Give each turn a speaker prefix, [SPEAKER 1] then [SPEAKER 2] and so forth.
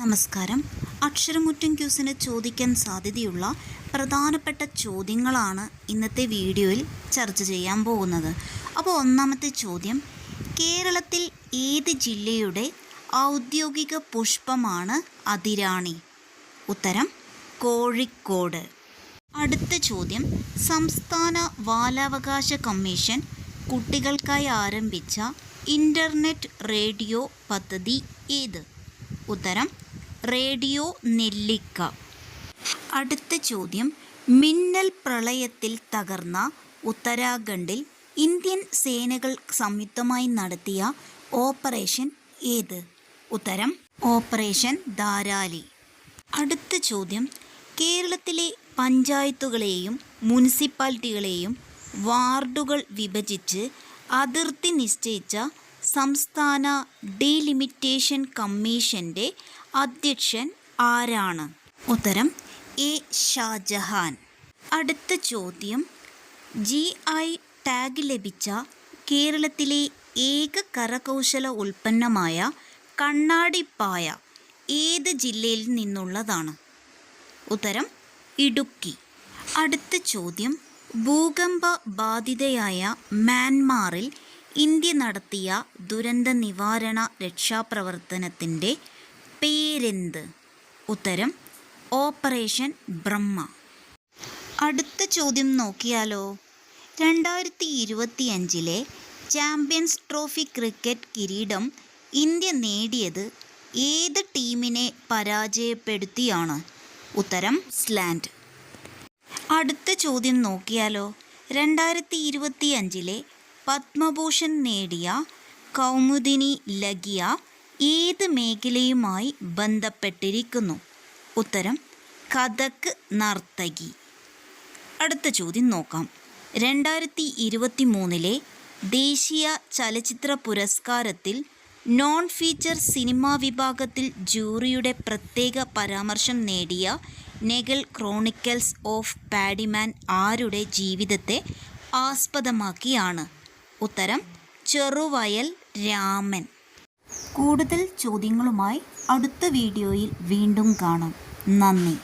[SPEAKER 1] നമസ്കാരം. അക്ഷരമുറ്റം ക്യൂസിന് ചോദിക്കാൻ സാധ്യതയുള്ള പ്രധാനപ്പെട്ട ചോദ്യങ്ങളാണ് ഇന്നത്തെ വീഡിയോയിൽ ചർച്ച ചെയ്യാൻ പോകുന്നത്. അപ്പോൾ ഒന്നാമത്തെ ചോദ്യം കേരളത്തിൽ ഏത് ജില്ലയുടെ ഔദ്യോഗിക പുഷ്പമാണ് അതിരാണി? ഉത്തരം കോഴിക്കോട്. അടുത്ത ചോദ്യം സംസ്ഥാന ബാലാവകാശ കമ്മീഷൻ കുട്ടികൾക്കായി ആരംഭിച്ച ഇന്റർനെറ്റ് റേഡിയോ പദ്ധതി ഏത്? ഉത്തരം റേഡിയോ നെല്ലിക്ക. അടുത്ത ചോദ്യം. മിന്നൽ പ്രളയത്തിൽ തകർന്ന ഉത്തരാഖണ്ഡിൽ ഇന്ത്യൻ സേനകൾ സംയുക്തമായി നടത്തിയ ഓപ്പറേഷൻ ഏത്? ഉത്തരം ഓപ്പറേഷൻ ധാരാലി. അടുത്ത ചോദ്യം. കേരളത്തിലെ പഞ്ചായത്തുകളെയും മുനിസിപ്പാലിറ്റികളെയും വാർഡുകൾ വിഭജിച്ച് അതിർത്തി നിശ്ചയിച്ച സംസ്ഥാന ഡീലിമിറ്റേഷൻ കമ്മീഷന്റെ അധ്യക്ഷൻ ആരാണ്? ഉത്തരം എ ഷാജഹാൻ. അടുത്ത ചോദ്യം ജി ഐ ടാഗ് ലഭിച്ച കേരളത്തിലെ ഏക കരകൗശല ഉൽപ്പന്നമായ കണ്ണാടിപ്പായ ഏത് ജില്ലയിൽ നിന്നുള്ളതാണ്? ഉത്തരം ഇടുക്കി. അടുത്ത ചോദ്യം ഭൂകമ്പ ബാധിതയായ മ്യാൻമാറിൽ ഇന്ത്യ നടത്തിയ ദുരന്ത നിവാരണ രക്ഷാപ്രവർത്തനത്തിന്റെ പേരെന്ത്? ഉത്തരം ഓപ്പറേഷൻ ബ്രഹ്മ. അടുത്ത ചോദ്യം നോക്കിയാലോ? രണ്ടായിരത്തി ഇരുപത്തി അഞ്ചിലെ ചാമ്പ്യൻസ് ട്രോഫി ക്രിക്കറ്റ് കിരീടം ഇന്ത്യ നേടിയത് ഏത് ടീമിനെ പരാജയപ്പെടുത്തിയാണ്? ഉത്തരം സ്ലാൻഡ് അടുത്ത ചോദ്യം നോക്കിയാലോ? രണ്ടായിരത്തി ഇരുപത്തി അഞ്ചിലെ പത്മഭൂഷൺ നേടിയ കൗമുദിനി ലഗിയ ഏത് മേഖലയുമായി ബന്ധപ്പെട്ടിരിക്കുന്നു? ഉത്തരം കഥക് നർത്തകി. അടുത്ത ചോദ്യം നോക്കാം. രണ്ടായിരത്തി ഇരുപത്തി മൂന്നിലെ ദേശീയ ചലച്ചിത്ര പുരസ്കാരത്തിൽ നോൺ ഫീച്ചർ സിനിമാ വിഭാഗത്തിൽ ജൂറിയുടെ പ്രത്യേക പരാമർശം നേടിയ നെഗൽ ക്രോണിക്കൽസ് ഓഫ് പാഡിമാൻ ആരുടെ ജീവിതത്തെ ആസ്പദമാക്കിയാണ്? ഉത്തരം ചെറുവയൽ രാമൻ. കൂടുതൽ ചോദ്യങ്ങളുമായി അടുത്ത വീഡിയോയിൽ വീണ്ടും കാണാം. നന്ദി.